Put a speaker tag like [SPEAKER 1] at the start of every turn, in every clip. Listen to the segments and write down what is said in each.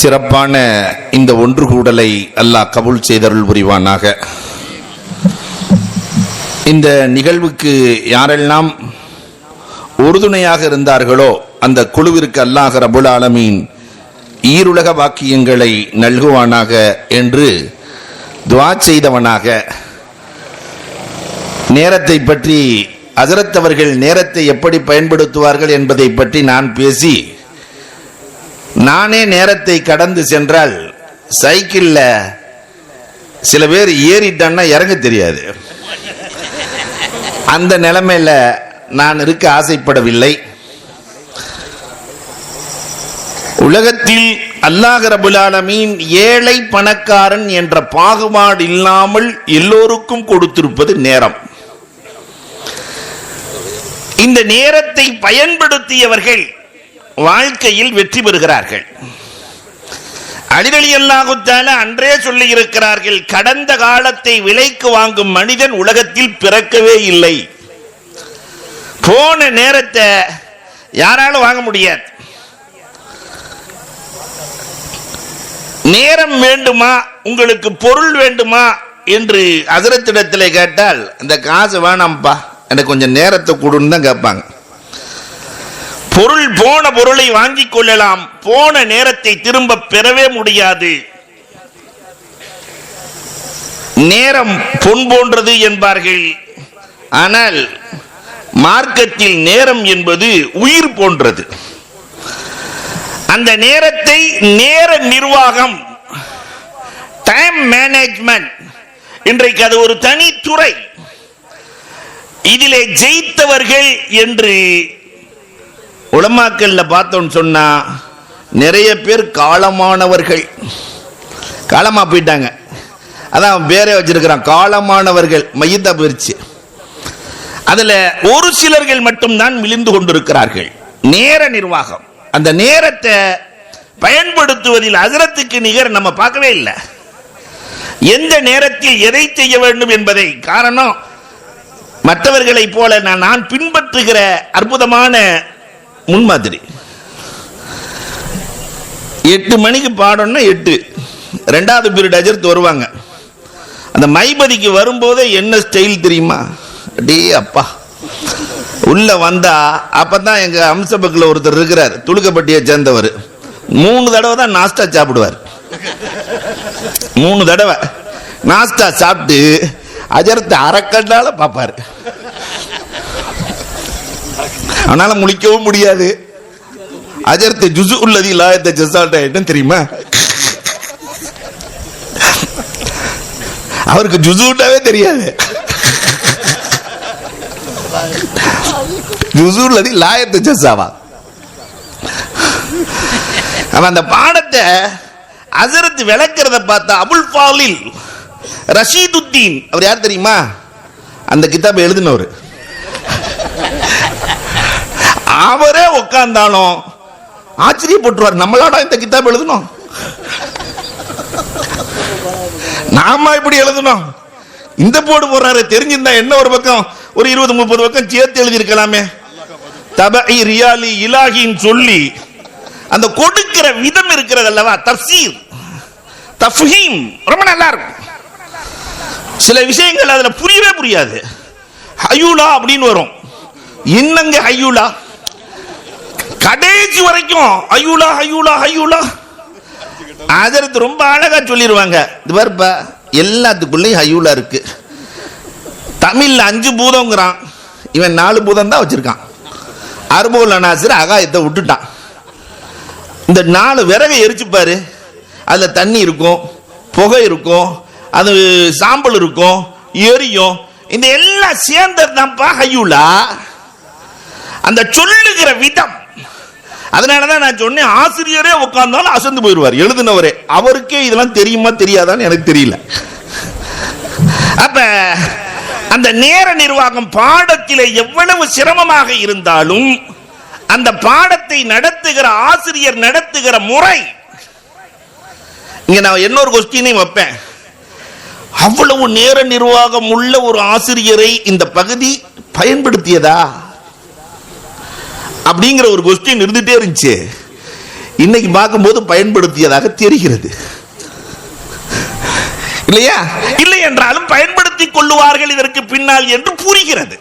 [SPEAKER 1] சிறப்பான இந்த ஒன்று கூடலை அல்லாஹ் கபுல் செய்தருள் புரிவானாக. இந்த நிகழ்வுக்கு யாரெல்லாம் உறுதுணையாக இருந்தார்களோ அந்த குழுவிற்கு அல்லாஹ் ரபுல் ஆலமீன் ஈருலக வாக்கியங்களை நல்குவானாக என்று துவா செய்தவனாக. நேரத்தை பற்றி ஹஜரத் அவர்கள் நேரத்தை எப்படி பயன்படுத்துவார்கள் என்பதை பற்றி நான் பேசி நானே நேரத்தை கடந்து சென்றால் சைக்கிளில் சில பேர் ஏறிட்டான்னா இறங்க தெரியாது. அந்த நிலைமையில நான் இருக்க ஆசைப்படவில்லை. உலகத்தில் அல்லாஹ் ரபுல் ஏழை பணக்காரன் என்ற பாகுபாடு இல்லாமல் எல்லோருக்கும் கொடுத்திருப்பது நேரம். இந்த நேரத்தை பயன்படுத்தியவர்கள் வாழ்க்கையில் வெற்றி பெறுகிறார்கள். அலிரலி அல்லாஹுத்தால அன்றே சொல்லி இருக்கிறார்கள் கடந்த காலத்தை விலைக்கு வாங்கும் மனிதன் உலகத்தில் பிறக்கவே இல்லை. போன நேரத்தை யாராலும் வாங்க முடியாது. நேரம் வேண்டுமா? உங்களுக்கு பொருள் வேண்டுமா? என்று அதிரத்திடத்தில் கேட்டால் அந்த காசு வேணாம்ப்பா. எனக்கு கொஞ்சம் நேரத்தை கொடுன்னு தான் கேட்பாங்க. பொருள் போன பொருளை வாங்கிக் கொள்ளலாம். போன நேரத்தை திரும்ப பெறவே முடியாது. நேரம் பொன் போன்றது என்பார்கள். ஆனால் மார்க்கத்தில் நேரம் என்பது உயிர் போன்றது. அந்த நேரத்தை நேர நிர்வாகம் டைம் மேனேஜ்மெண்ட் இன்றைக்கு அது ஒரு தனித்துறை இதிலே ஜெயித்தவர்கள் என்று உலமாக்கல்ல பார்த்தோன்னு சொன்னா நிறைய பேர் காலமானவர்கள். காலமா போயிட்டாங்க. அதான் பேரே வச்சிருக்கிறான் காலமானவர்கள். மையத்தை போயிருச்சு. அதுல ஒரு சிலர்கள் மட்டும்தான் விழுந்து கொண்டிருக்கிறார்கள். நேர நிர்வாகம். அந்த நேரத்தை பயன்படுத்துவதில் அகரத்துக்கு நிகர் நம்ம பார்க்கவே இல்லை. எந்த நேரத்தில் எதை செய்ய வேண்டும் என்பதை காரணம் மற்றவர்களைப் போல நான் நான் பின்பற்றுகிற அற்புதமான முன்மாதிரி. எட்டு மணிக்கு பாடணும்னா எட்டு. ரெண்டாவது பீரியட் அஜர்த்து வருவாங்க. அந்த மைபதிக்கு வரும்போதே என்ன ஸ்டைல் தெரியுமா? டே அப்பா. உள்ள வந்தா அப்பதான் எங்க அம்சபக்கில் ஒருத்தர் இருக்கிறார். துளுக்கப்பட்டியை சேர்ந்தவர். மூணு தடவை தான் நாஸ்டா சாப்பிடுவார். மூணு தடவை. நாஸ்டா சாப்பிட்டு அஜரத்தை அறக்கண்டால பார்ப்பாரு. அவனால முழிக்கவும் முடியாது. அஜர்த்து ஜுசு உள்ளது இல்லாத ஜசால்ட்ட என்ன தெரியுமா? அவருக்கு ஜுசுட்டாவே தெரியாது. ஜுசு ஜுசுல்லதி லாயத்து ஜசாவா அவன் அந்த பாடத்தை அசரத்து விளக்கிறத பார்த்தா அபுல் ஃபாலில் ரஷீதுத்தீன். அவர் யார் தெரியுமா? அந்த கிதாபை எழுதினவர். அவரே உட்கார்ந்தாலும் ஆச்சரியப்பட்டுருவார். நம்மளாடா இந்த கிதாப் எழுதணும்? நாம இப்படி எழுதணும்? இந்த போர்டு போடுறாரு தெரிஞ்சிருந்தா என்ன ஒரு பக்கம்? ஒரு இருபது முப்பது பக்கம் சேர்த்து எழுதியிருக்கலாமே. தபை ரியாலி இலாகின்னு சொல்லி அந்த கொடுக்கிற விதம் இருக்கிறது அல்லவா? தப்சீர். தஃஹீம் ரொம்ப நல்லா இருக்கும் சில விஷயங்கள் அதில் புரியவே புரியாது. ஹயூலா அப்படின்னு வரும். என்னங்க ஹயூலா? கடைசி வரைக்கும் ஐயூலா ஐயூலா ஐயூலா. ஆதரத்து ரொம்ப அழகா சொல்லிடுவாங்க இது பாருப்பா எல்லாத்துக்குள்ளேயும் ஐயூலா இருக்கு. தமிழ்ல அஞ்சு பூதங்கிறான். இவன் நாலு பூதம் தான் வச்சிருக்கான். அருபோல் நாசர் அகாயத்தை விட்டுட்டான். இந்த நாலு விறகை எரிச்சுப்பாரு அதில் தண்ணி இருக்கும் புகை இருக்கும் அது சாம்பல் இருக்கும் எரியும். இந்த எல்லாம் சேர்ந்தது தான்ப்பா ஹையூலா அந்த சொல்லுகிற விதம். அதனாலதான் நான் சொன்னேன் ஆசிரியரே உட்கார்ந்தாலும் அசந்து போயிடுவார். எழுதினவரே. அவருக்கே இதெல்லாம் தெரியுமா தெரியாதான்னு எனக்கு தெரியல. அப்ப அந்த நேர நிர்வாகம் பாடத்தில் எவ்வளவு சிரமமாக இருந்தாலும் அந்த பாடத்தை நடத்துகிற ஆசிரியர் நடத்துகிற முறை இங்க நான் இன்னொரு கொஸ்டினையும் வைப்பேன். அவ்வளவு நேர நிர்வாகம் உள்ள ஒரு ஆசிரியரை இந்த பகுதி பயன்படுத்தியதா? அப்படிங்கிற ஒரு கொஸ்டின் இருந்துகிட்டே இருந்துச்சு. இன்னைக்கு பார்க்கும்போது பயன்படுத்தியதாக தெரிகிறது. இல்லையா? இல்லை என்றாலும் பயன்படுத்தி கொள்ளுவார்கள் இதற்கு பின்னால் என்று புரிகிறது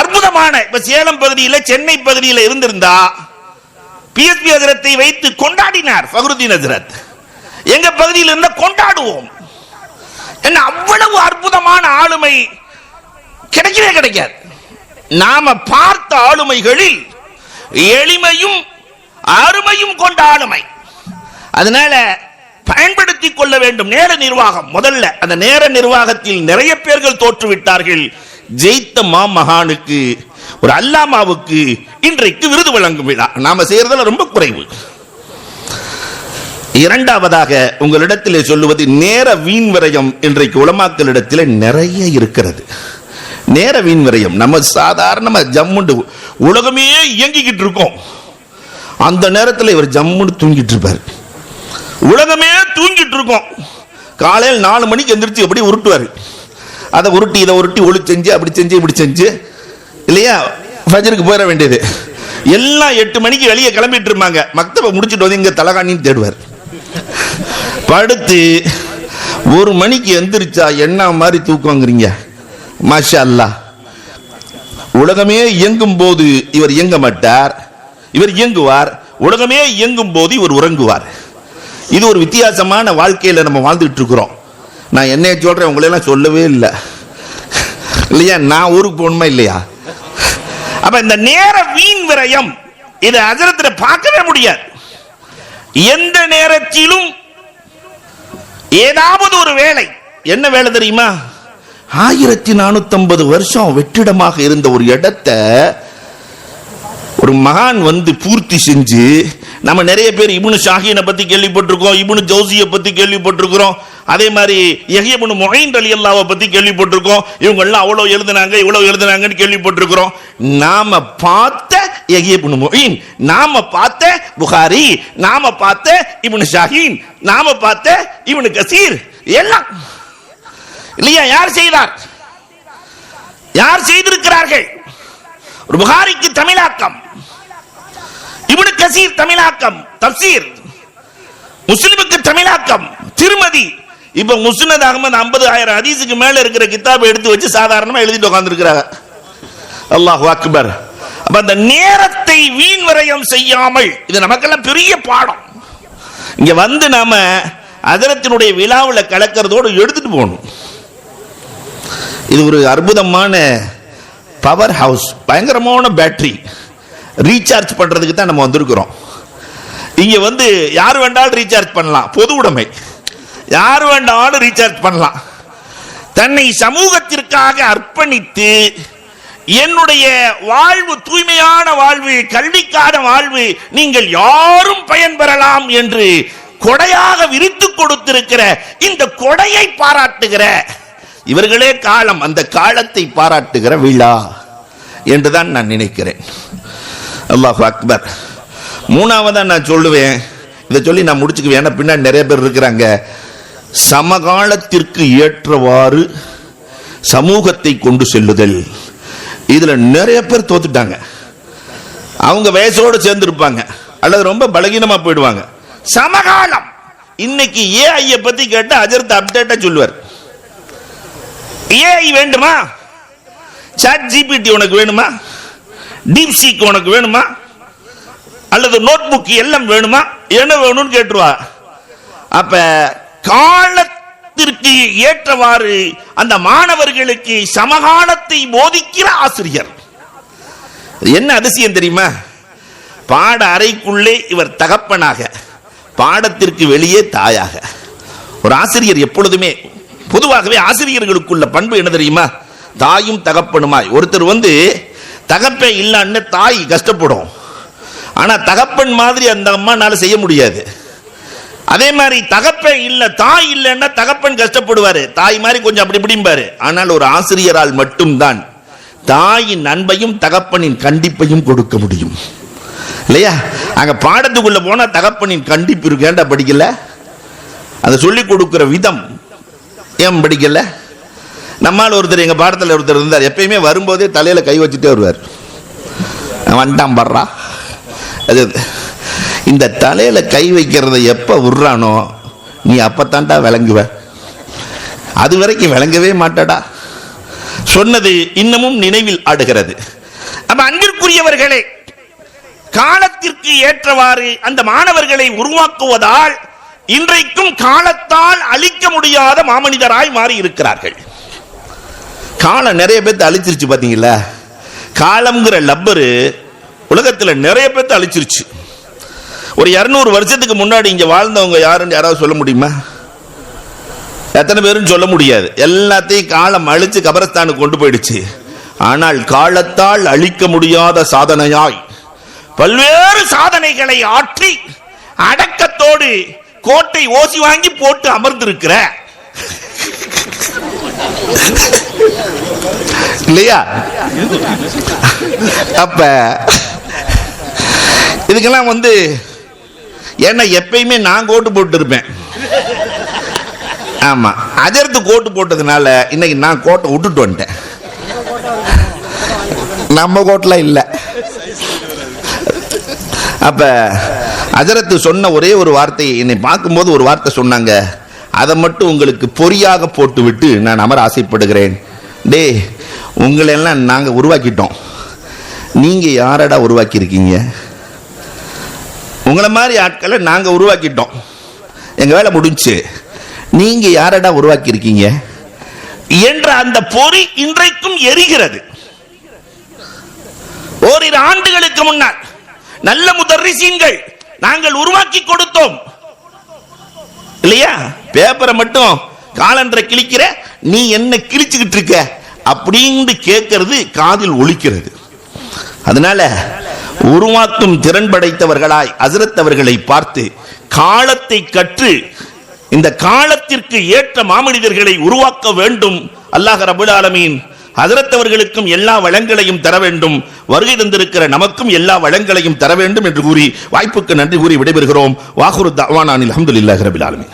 [SPEAKER 1] அற்புதமான இப்ப சேலம் பகுதியில் சென்னை பகுதியில் இருந்திருந்தா பிஎஸ்பி ஹசரத்தை வைத்து கொண்டாடினார் ஃபக்ருதீன் ஹசரத். எங்க பகுதியில் இருந்த கொண்டாடுவோம். என்ன அவ்வளவு அற்புதமான ஆளுமை கிடைக்கவே கிடைக்காது. நாம பார்த்த ஆளுமைகளில் எளிமையும் அருமையும் கொண்ட ஆளுமை. அதனால பயன்படுத்திக் கொள்ள வேண்டும் நேர நிர்வாகம். முதல்ல அந்த நேர நிர்வாகத்தில் நிறைய பேர்கள் தோற்றுவிட்டார்கள். ஜெயித்த மாமகானுக்கு ஒரு அல்லாமாவுக்கு இன்றைக்கு விருது வழங்கும் விழா. நாம செய்யறதுல ரொம்ப குறைவு. இரண்டாவதாக உங்களிடத்திலே சொல்லுவது நேர வீண் விரயம் இன்றைக்கு உலமாக்களிடத்தில் நிறைய இருக்கிறது. நேர வீண் விரயம். நம்ம சாதாரணமா ஜம்முண்டு உலகமே இயங்கிக்கிட்டு இருக்கோம். அந்த நேரத்தில் இவர் ஜம்முன்னு தூங்கிட்டு இருப்பார். உலகமே தூங்கிட்டு இருக்கோம். காலையில் நாலு மணிக்கு எந்திரிச்சு எப்படி உருட்டுவார்? அதை உருட்டி இதை உருட்டி ஒளி செஞ்சு அப்படி செஞ்சு இப்படி செஞ்சு இல்லையா? ஃபஜருக்கு போயிட வேண்டியது. எல்லாம் எட்டு மணிக்கு வெளியே கிளம்பிட்டு இருப்பாங்க. மக்தபை முடிச்சுட்டு வந்து இங்கே தலகாணின்னு தேடுவார். படுத்து ஒரு மணிக்கு எந்திரிச்சா என்ன மாதிரி தூக்கங்கிறீங்க? மாஷா அல்லாஹ் உலகமே இயங்கும் போது இவர் இயங்க மாட்டார் இவர் இயங்குவார். உலகமே இயங்கும் போது இவர் உறங்குவார். இது ஒரு வித்தியாசமான வாழ்க்கையில் நம்ம வாழ்ந்துட்டு இருக்கிறோம். நான் என்னைய சொல்றேன் உங்களெல்லாம் சொல்லவே இல்லை. இல்லையா? நான் ஊருக்கு போகணுமா இல்லையா? அப்ப இந்த நேர வீண் விரயம் இது அஜரத்தில் பார்க்கவே முடியாது. எந்த நேரத்திலும் ஏதாவது ஒரு வேலை. என்ன வேலை தெரியுமா? ஆயிரத்தி நானூத்தி வருஷம் வெற்றிடமாக இருந்த ஒரு இடத்தை ஒரு மகான் வந்து பூர்த்தி செஞ்சு நம்ம நிறைய பேர் இபுனு ஷாஹீனை பத்தி கேள்விப்பட்டிருக்கோம் இபுனு ஜோசியை பத்தி கேள்விப்பட்டிருக்கிறோம் அதே மாதிரி யஹ்யபுனு மொஹின் அலி அல்லாவை பத்தி கேள்விப்பட்டிருக்கோம் இவங்கெல்லாம் அவ்வளவு எழுதுனாங்க இவ்வளவு எழுதுனாங்கன்னு கேள்விப்பட்டிருக்கிறோம். நாம பார்த்த யஹ்யபுனு மொஹின் நாம பார்த்த புகாரி நாம பார்த்த இபுனு ஷாஹின் நாம பார்த்த இவனு கசீர் எல்லாம் இல்லையா? யார் செய்தார்? யார் செய்திருக்கிறார்கள்? ஒரு புகாரிக்கு தமிழாக்கம். இவனு கசீர் தமிழாக்கம். தப்சீர். முஸ்லிமுக்கு தமிழாக்கம். திருமதி. இப்ப முஸ்னத் அகமது ஐம்பது ஆயிரம் ஹதீஸுக்கு மேல இருக்கிற கிதாபை எடுத்து வச்சு சாதாரணமா எழுதிட்டு உட்கார்ந்துருக்கிறாங்க அல்லாஹ் அக்பர். அப்ப அந்த நேரத்தை வீண் விரயம் செய்யாமல் இது நமக்கெல்லாம் பெரிய பாடம். இங்க வந்து நாம அதரத்தினுடைய விழாவில் கலக்கிறதோடு எடுத்துட்டு போகணும். இது ஒரு அற்புதமான பவர் ஹவுஸ் பயங்கரமான பேட்டரி ரீசார்ஜ் பண்ணுறதுக்கு தான் நம்ம வந்திருக்கிறோம். இங்கே வந்து யார் வேண்டாலும் ரீசார்ஜ் பண்ணலாம். பொது உடைமை. யார் வேண்டாலும் ரீசார்ஜ் பண்ணலாம். தன்னை சமூகத்திற்காக அர்ப்பணித்து என்னுடைய வாழ்வு தூய்மையான வாழ்வு கல்விக்கான வாழ்வு நீங்கள் யாரும் பயன்பெறலாம் என்று கொடையாக விரித்து கொடுத்திருக்கிற இந்த கொடையை பாராட்டுகிற இவர்களே காலம் அந்த காலத்தை பாராட்டுகிற விழா என்றுதான் நான் நினைக்கிறேன். அல்லாஹ் அக்பர். மூணாவதா நான் சொல்லுவேன். இதை சொல்லி நான் முடிச்சுக்குவேன். ஏன்னா பின்னாடி நிறைய பேர் இருக்கிறாங்க. சமகாலத்திற்கு ஏற்றவாறு சமூகத்தை கொண்டு செல்லுதல். இதில் நிறைய பேர் தோத்துட்டாங்க. அவங்க வயசோடு சேர்ந்துருப்பாங்க. அல்லது ரொம்ப பலகீனமாக போயிடுவாங்க. சமகாலம். இன்னைக்கு ஏஐயை பற்றி கேட்டால் அஜர்த் அப்டேட்டாக சொல்லுவார். ஏஐ வேண்டுமா? சாட் ஜிபிடி உனக்கு வேணுமா? டீப் சீக் உனக்கு வேணுமா? அல்லது நோட் புக் எல்லாம் வேணுமா? என்ன வேணும்னு கேட்டுருவா. அப்ப காலத்திற்கு ஏற்றவாறு அந்த மாணவர்களுக்கு சமகாலத்தை போதிக்கிற ஆசிரியர். என்ன அதிசயம் தெரியுமா? பாட அறைக்குள்ளே இவர் தகப்பனாக பாடத்திற்கு வெளியே தாயாக. ஒரு ஆசிரியர் எப்பொழுதுமே பொதுவாகவே ஆசிரியர்களுக்குள்ள பண்பு என்ன தெரியுமா? தாயும் தகப்பனுமாய். ஒருத்தர் வந்து தகப்பே இல்லைன்னு தாய் கஷ்டப்படும். ஆனால் தகப்பன் மாதிரி அந்த அம்மானால செய்ய முடியாது. அதே மாதிரி தகப்பே இல்லை தாய் இல்லைன்னா தகப்பன் கஷ்டப்படுவார். தாய் மாதிரி கொஞ்சம் அப்படி பிடிம்பாரு ஆனால் ஒரு ஆசிரியரால் மட்டும்தான் தாயின் அன்பையும் தகப்பனின் கண்டிப்பையும் கொடுக்க முடியும். இல்லையா? அங்கே பாடத்துக்குள்ளே போனால் தகப்பனின் கண்டிப்பு இருக்கேண்டா படிக்கல? அதை சொல்லிக் கொடுக்குற விதம் ஏன் படிக்கல? நம்மால் ஒருத்தர் எங்கள் பாடத்தில் ஒருத்தர் இருந்தார். எப்பயுமே வரும்போதே தலையில் கை வச்சுட்டே வருவார். வந்துட்டான் படுறா. அது இந்த தலையில் கை வைக்கிறத எப்போ விடுறானோ நீ அப்போத்தான்டா விளங்குவ. அது வரைக்கும் விளங்கவே மாட்டடா. சொன்னது இன்னமும் நினைவில் ஆடுகிறது. அப்ப அன்பிற்குரியவர்களே காலத்திற்கு ஏற்றவாறு அந்த மாணவர்களை உருவாக்குவதால் இன்றைக்கும் காலத்தால் அழிக்க முடியாத மாமனிதராய் மாறி இருக்கிறார்கள் காலம் நிறைய பேர்த்து அழிச்சிருச்சு பார்த்தீங்களா காலம்ங்கிற லப்பரு உலகத்துல நிறைய பேர்த்து அழிச்சிருச்சு. ஒரு இருநூறு வருஷத்துக்கு முன்னாடி இங்க வாழ்ந்தவங்க யாருன்னு யாராவது சொல்ல முடியுமா? எத்தனை பேருன்னு சொல்ல முடியாது. எல்லாத்தையும் காலம் அழிச்சு கபரஸ்தானுக்கு கொண்டு போயிடுச்சு. ஆனால் காலத்தால் அழிக்க முடியாத சாதனையாய் பல்வேறு சாதனைகளை ஆற்றி அடக்கத்தோடு கோட்டை ஓசி வாங்கி போட்டு அமர்ந்திருக்கிற. இல்லையா? அப்ப இதுக்கெல்லாம் வந்து ஏன்னா எப்பயுமே நான் கோட்டு போட்டு இருப்பேன் ஆமா அஜர்த்து கோட்டு போட்டதுனால இன்னைக்கு நான் கோட்டை விட்டுட்டு வந்துட்டேன். நம்ம கோட்டில் இல்லை. அப்ப அஜரத்து சொன்ன ஒரே ஒரு வார்த்தையை என்னை பார்க்கும்போது ஒரு வார்த்தை சொன்னாங்க. அதை மட்டும் உங்களுக்கு பொறியாக போட்டுவிட்டு நான் அமர ஆசைப்படுகிறேன். டே உங்களெல்லாம் எல்லாம் உருவாக்கிட்டோம். நீங்கள் யாரடா உருவாக்கியிருக்கீங்க? உங்களை மாதிரி ஆட்களை நாங்கள் உருவாக்கிட்டோம். எங்கள் வேலை முடிஞ்சு. நீங்கள் யாரடா உருவாக்கியிருக்கீங்க? என்ற அந்த பொறி இன்றைக்கும் எரிகிறது. ஓரிரு ஆண்டுகளுக்கு முன்னால் நல்ல முதர்ரிசீன்கள் நாங்கள் உருவாக்கி கொடுத்தோம். இல்லையா? பேப்பரை மட்டும் காலண்டரை கிழிக்கிற நீ என்ன கிழிச்சுக்கிட்டு இருக்க? அப்படின்னு கேட்கறது காதில் ஒழிக்கிறது அதனால உருவாக்கும் திறன் படைத்தவர்களாய் அசரத் அவர்களை பார்த்து காலத்தை கற்று இந்த காலத்திற்கு ஏற்ற மாமனிதர்களை உருவாக்க வேண்டும். அல்லாஹ் ரபுல் ஆலமீன் ஹஜரத் அவர்களுக்கும் எல்லா வளங்களையும் தர வேண்டும். வருகை தந்திருக்கிற நமக்கும் எல்லா வளங்களையும் தர வேண்டும் என்று கூறி வாய்ப்புக்கு நன்றி கூறி விடைபெறுகிறோம். வாகுரு தவானானில் அஹமதுல்லாஹ் ரபிலாலுமே